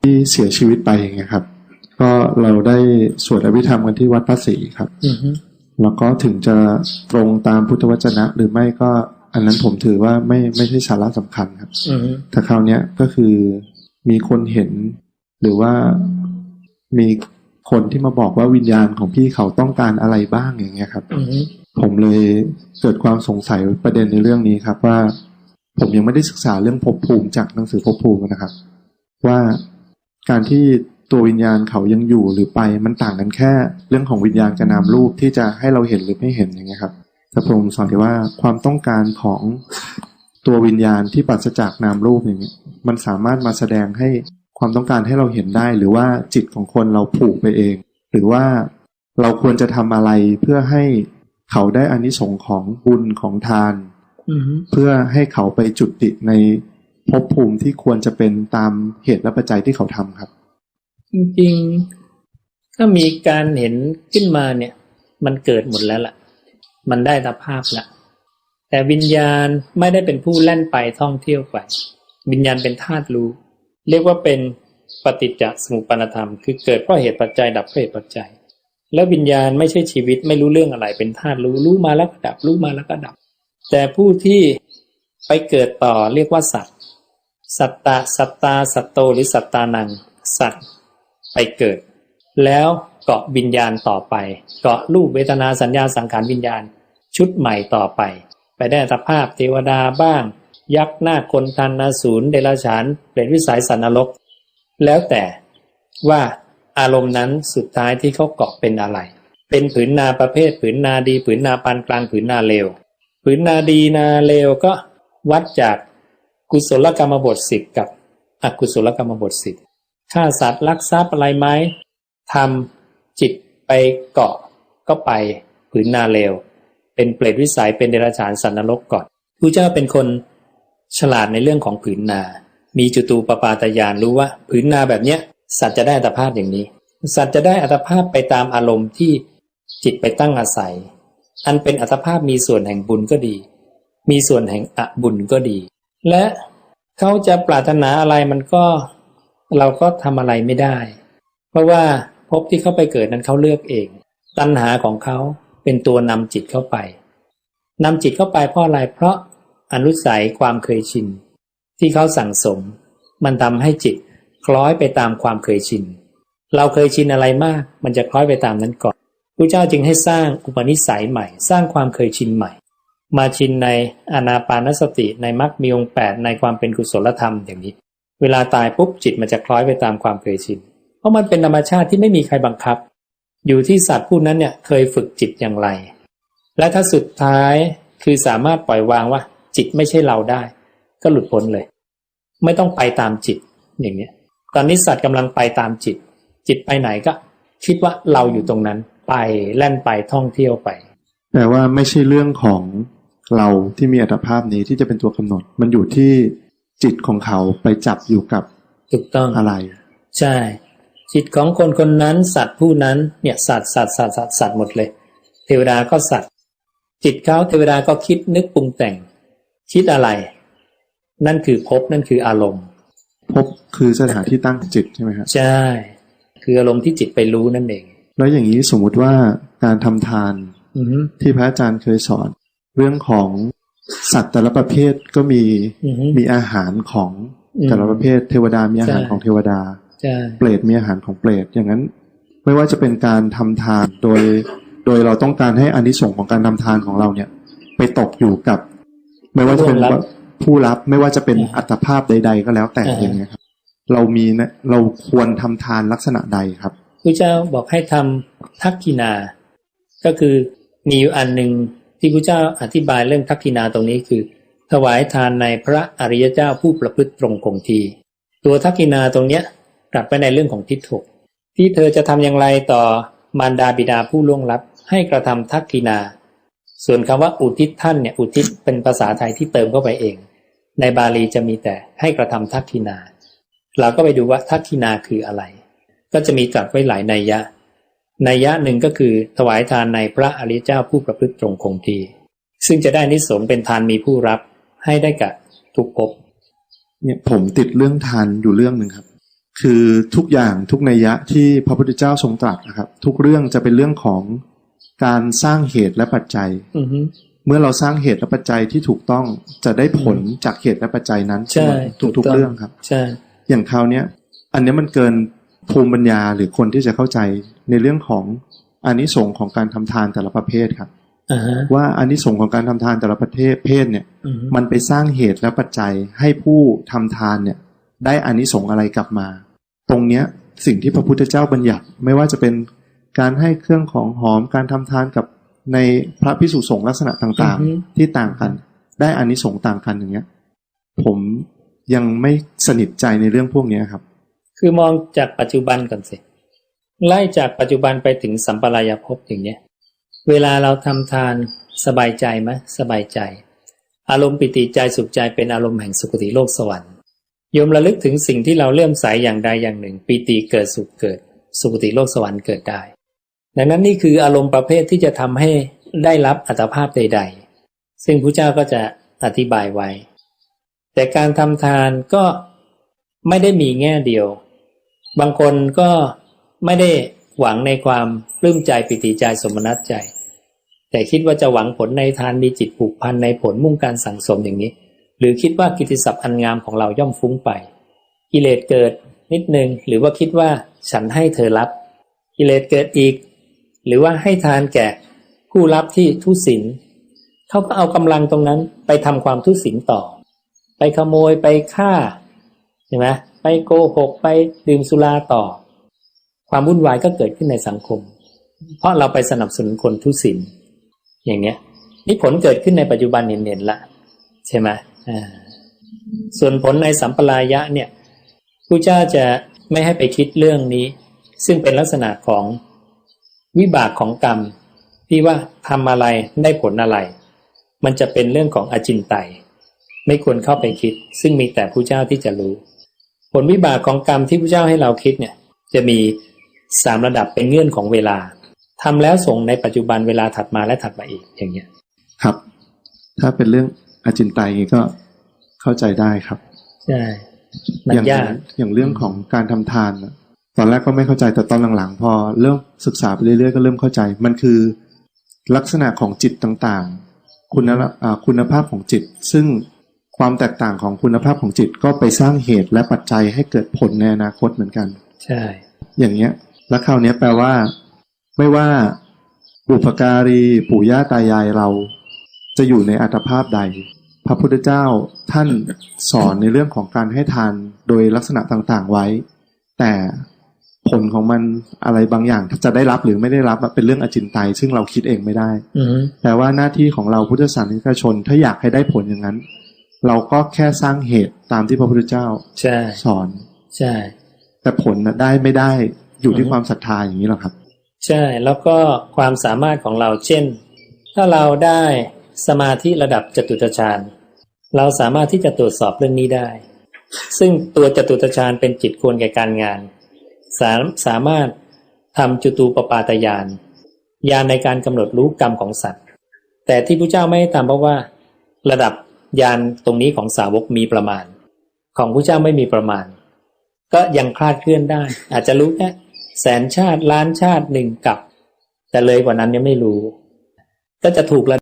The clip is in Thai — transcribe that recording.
ที่เสียชีวิตไปอย่างเงี้ยครับ ก็เราได้สวดอภิธรรมกันที่วัดพระศรีครับอือฮึแล้วก็ถึงจะตรงตามพุทธวจนะ หรือไม่ก็อันนั้นผมถือว่าไม่ไม่ใช่สาระสำคัญครับอือฮึแต่คราวเนี้ยก็คือมีคนเห็น หรือว่ามีคนที่มาบอกว่าวิญญาณของพี่เขาต้องการอะไรบ้างอย่างเงี้ยครับอือฮึผมเลยเกิดความสงสัยประเด็นในเรื่องนี้ครับว่า ผมยังไม่ได้ศึกษาเรื่องภพภูมิจากหนังสือภพภูมินะครับ ว่า การที่ตัววิญญาณเขายังอยู่หรือไปมันต่างกันแค่ เรื่องของวิญญาณกับนามรูปที่จะให้เราเห็นหรือไม่เห็นอย่างเงี้ยครับแต่ผมสอนที่ว่าความต้องการของตัววิญญาณที่ปราศจากนามรูปอย่างเงี้ยมันสามารถมาแสดงให้ความต้องการให้เราเห็นได้ หรือว่าจิตของคนเราผูกไปเอง หรือว่าเราควรจะทำอะไรเพื่อให้เขาได้อานิสงส์ของบุญของทานอือฮึเพื่อให้เขาไปจุติใน ภพภูมิที่ควรจะเป็นตามเหตุและปัจจัยที่เขาทำครับ จริงๆถ้ามีการเห็นขึ้นมาเนี่ย มันเกิดหมดแล้วล่ะ มันได้ตาภาพละแต่วิญญาณไม่ได้เป็นผู้แล่นไปท่องเที่ยวไปวิญญาณเป็นธาตุรู้ เรียกว่าเป็นปฏิจจสมุปปนธรรม คือเกิดเพราะเหตุปัจจัยดับเพราะเหตุปัจจัย แล้ววิญญาณไม่ใช่ชีวิตไม่รู้เรื่องอะไรเป็นธาตุรู้รู้มาแล้วก็ดับรู้มาแล้วก็ดับ แต่ผู้ที่ไปเกิดต่อเรียกว่าสัตว์ สัตตาสัตตาสัตโตหรือสัตตานัง สัตไปเกิด แล้วเกาะวิญญาณต่อไป เกาะรูปเวทนาสัญญาสังขารวิญญาณ ชุดใหม่ต่อไป ไปได้อัตภาพเทวดาบ้าง ยักษ์หน้าคคนทันนาศูนย์เดรัจฉานเปรตวิสัยสันนรก แล้วแต่ว่าอารมณ์นั้นสุดท้ายที่เขาเกาะเป็นอะไร เป็นผืนนาประเภทผืนนาดี ผืนนาปานกลางผืนนาเลวผืนนาดีนาเลวก็วัดจาก กุศลกรรมบทสิบกับอกุศลกรรมบทสิบฆ่าสัตว์ลักทรัพย์อะไรไหมทำจิตไปเกาะก็ไปผืนนาเลว เป็นเปรตวิสัยเป็นเดรัจฉานสันนรกก่อนพระเจ้าเป็นคนฉลาดในเรื่องของผืนนา มีจุตูปปาตยานรู้ว่า ผืนนาแบบเนี้ย สัตว์จะได้อัตภาพอย่างนี้ สัตว์จะได้อัตภาพไปตามอารมณ์ที่จิตไปตั้งอาศัย อันเป็นอัตภาพมีส่วนแห่งบุญก็ดี มีส่วนแห่งอบุญก็ดี และเขาจะปรารถนาอะไรมันก็เราก็ทำอะไรไม่ได้ เพราะว่าภพที่เขาไปเกิดนั้นเขาเลือกเอง ตัณหาของเขาเป็นตัวนำจิตเข้าไปนำจิตเข้าไปเพราะอะไรเพราะอนุสัยความเคยชิน ที่เขาสั่งสม มันทำให้จิตคล้อยไปตามความเคยชิน เราเคยชินอะไรมาก มันจะคล้อยไปตามนั้นก่อนพระเจ้าจึงให้สร้างอุปนิสัยใหม่ สร้างความเคยชินใหม่ มาชินในอนาปานสติในมรรคมีองค์แปดในความเป็นกุศลธรรมอย่างนี้ เวลาตายปุ๊บจิตมันจะคล้อยไปตามความเคยชิน เพราะมันเป็นธรรมชาติที่ไม่มีใครบังคับ อยู่ที่สัตว์ผู้นั้นเนี่ยเคยฝึกจิตอย่างไร และถ้าสุดท้ายคือสามารถปล่อยวางว่า จิตไม่ใช่เราได้ ก็หลุดพ้นเลย ไม่ต้องไปตามจิตอย่างเนี้ยตอนนี้สัตว์กำลังไปตามจิต จิตไปไหนก็ คิดว่าเราอยู่ตรงนั้น ไปแล่นไปท่องเที่ยวไป แต่ว่าไม่ใช่เรื่องของ เราที่มีอัตภาพนี้ที่จะเป็นตัวกำหนด มันอยู่ที่จิตของเขาไปจับอยู่กับถูกต้องอะไร ใช่ จิตของคนคนนั้น สัตว์ผู้นั้นเนี่ยสัตว์สัตว์สัตว์สัตว์สัตว์หมดเลย เทวดาก็สัตว์ จิตเขาเทวดาก็คิดนึกปรุงแต่ง คิดอะไร นั่นคือภพนั่นคืออารมณ์พบคือสถานที่ตั้งจิตใช่ไหมครับใช่ คืออารมณ์ที่จิตไปรู้นั่นเอง แล้วอย่างนี้สมมุติว่าการทำทานอือฮึที่พระอาจารย์เคยสอน เรื่องของสัตว์แต่ละประเภทก็มีอือฮึมีอาหารของอืมแต่ละประเภท เทวดามีอาหารใช่ของเทวดาใช่เปรตมีอาหารของเปรตอย่างนั้น ไม่ว่าจะเป็นการทำทานโดย โดยเราต้องการให้อานิสงส์ของการทำทานของเราเนี่ย ไปตกอยู่กับ ไม่ว่าจะเป็นผู้รับไม่ว่าจะเป็นอัตภาพใด ๆ ก็แล้วแต่อย่างเงี้ยครับเรามีนะเราควรทำทานลักษณะใดครับพระเจ้าบอกให้ทำทักกินา ก็คือมีอยู่อันหนึ่ง ที่พระเจ้าอธิบายเรื่องทักกินาตรงนี้คือ ถวายทานในพระอริยเจ้าผู้ประพฤติตรงคงที ตัวทักกินาตรงเนี้ยกลับไปในเรื่องของทิฏฐกที่เธอจะทำอย่างไรต่อมารดาบิดาผู้ล่วงลับ ให้กระทำทักกินาส่วนคำว่าอุทิศท่านเนี่ยอุทิศเป็นภาษาไทยที่เติมเข้าไปเอง ในบาลีจะมีแต่ให้กระทำทักกินาเราก็ไปดูว่าทักกินาคืออะไร ก็จะมีตรัสไว้หลายนัยยะ นัยยะหนึ่งก็คือถวายทานในพระอริยเจ้าผู้ประพฤติตรงคงที ซึ่งจะได้นิสงส์เป็นทานมีผู้รับให้ได้กับทุกภพเนี่ยผมติดเรื่องทานอยู่เรื่องหนึ่งครับ คือทุกอย่างทุกนัยยะที่พระพุทธเจ้าทรงตรัสนะครับ ทุกเรื่องจะเป็นเรื่องของการสร้างเหตุและปัจจัยอือฮึเมื่อเราสร้างเหตุและปัจจัยที่ถูกต้องจะได้ผลจากเหตุและปัจจัยนั้นใช่ทุกถูทุกกต้องเรื่องครับ ใช่ อย่างคราวเนี้ย อันเนี้ยมันเกิน ภูมิปัญญาหรือคนที่จะเข้าใจในเรื่องของอานิสงส์ของการทำทานแต่ละประเภทครับอ่าฮะว่าอานิสงส์ของการทำทานแต่ละประเภทเพศเนี่ยอือฮึมันไปสร้างเหตุและปัจจัยให้ผู้ทำทานเนี่ย ได้อานิสงส์อะไรกลับมา ตรงเนี้ยสิ่งที่พระพุทธเจ้าบัญญัติไม่ว่าจะเป็นการให้เครื่องของหอมการทำทานกับในพระพิสุสงฆ์ลักษณะต่างอือฮึๆที่ต่างกัน ได้อานิสงส์ต่างกันอย่างเงี้ย ผมยังไม่สนิทใจในเรื่องพวกเนี้ยครับ คือมองจากปัจจุบันก่อนสิ ไล่จากปัจจุบันไปถึงสัมปรายภพอย่างเนี้ย เวลาเราทำทานสบายใจไหมสบายใจ อารมณ์ปิติใจสุขใจเป็นอารมณ์แห่งสุคติโลกสวรรค์โยมระลึกถึงสิ่งที่เราเลื่อมใสอย่างใดอย่างหนึ่ง ปิติเกิดสุขเกิด สุคติโลกสวรรค์เกิดได้ ดังนั้นนี่คืออารมณ์ประเภทที่จะทำให้ได้รับอัตภาพใด ๆ ซึ่งพระเจ้าก็จะอธิบายไว้ แต่การทำทานก็ไม่ได้มีแง่เดียว บางคนก็ไม่ได้หวังในความปลื้มใจปิติใจสมนัตใจ แต่คิดว่าจะหวังผลในทานมีจิตผูกพันในผลมุ่งการสั่งสมอย่างนี้ หรือคิดว่ากิตติศัพท์อันงามของเราย่อมฟุ้งไป กิเลสเกิดนิดนึงหรือว่าคิดว่าฉันให้เธอรับ กิเลสเกิดอีก หรือว่าให้ทานแก่ผู้รับที่ทุศิลเขาก็เอากำลังตรงนั้นไปทำความทุศิลต่อ ไปขโมยไปฆ่าใช่ไหม ไปโกหกไปดื่มสุราต่อ ความวุ่นวายก็เกิดขึ้นในสังคม เพราะเราไปสนับสนุนคนทุศิลอย่างเนี้ยนี่ผลเกิดขึ้นในปัจจุบันเห็นๆละใช่ไหมอ่าส่วนผลในสัมปรายะเนี่ยผู้เจ้าจะไม่ให้ไปคิดเรื่องนี้ ซึ่งเป็นลักษณะของวิบากของกรรม ที่ว่าทำอะไรได้ผลอะไร มันจะเป็นเรื่องของอจินไตย ไม่ควรเข้าไปคิด ซึ่งมีแต่ผู้เจ้าที่จะรู้ ผลวิบากของกรรมที่ผู้เจ้าให้เราคิดเนี่ย จะมีสามระดับเป็นเงื่อนของเวลาทำแล้วส่งในปัจจุบันเวลาถัดมาและถัดมาอีกอย่างเงี้ย ครับ ถ้าเป็นเรื่องอาจินไตยอย่างนี้ก็เข้าใจได้ครับใช่มันอย่างยากอย่างเรื่องของการทำทานน่ะตอนแรกก็ไม่เข้าใจแต่ตอนหลังๆ พอเริ่มศึกษาไปเรื่อยๆก็เริ่มเข้าใจ มันคือลักษณะของจิตต่างๆ คุณละอ่าคุณภาพของจิตซึ่ง ความแตกต่างของคุณภาพของจิตก็ไปสร้างเหตุและปัจจัยให้เกิดผลในอนาคตเหมือนกัน ใช่ อย่างเงี้ย แล้วคราวเนี้ยแปลว่า ไม่ว่าบุพการีปู่ย่าตายายเรา จะอยู่ในอัตภาพใด พระพุทธเจ้าท่านสอนในเรื่องของการให้ทานโดยลักษณะต่างๆไว้ แต่ผลของมันอะไรบางอย่างจะได้รับหรือไม่ได้รับอะเป็นเรื่องอจินไตยซึ่งเราคิดเองไม่ได้อืมแต่ว่าหน้าที่ของเราพุทธศาสนิกชน ถ้าอยากให้ได้ผลอย่างนั้น เราก็แค่สร้างเหตุตามที่พระพุทธเจ้าใช่สอนใช่ แต่ผลน่ะได้ไม่ได้อยู่ที่อือฮึความศรัทธาอย่างนี้หรอครับ ใช่แล้วก็ความสามารถของเราเช่น ถ้าเราได้สมาธิระดับจตุตฌานเราสามารถที่จะตรวจสอบเรื่องนี้ได้ ซึ่งตัวจตุตฌานเป็นจิตควรแก่การงาน สามสามารถทำจุตูปปาตยานญาณในการกำหนดรู้กรรมของสัตว์ แต่ที่พระเจ้าไม่ให้ทำเพราะว่า ระดับ ยานตรงนี้ของสาวกมีประมาณ ของพระเจ้าไม่มีประมาณ ก็ยังคลาดเคลื่อนได้ อาจจะรู้แค่แสนชาติล้านชาติหนึ่งกับ แต่เลยกว่านั้นยังไม่รู้ ก็จะถูกระ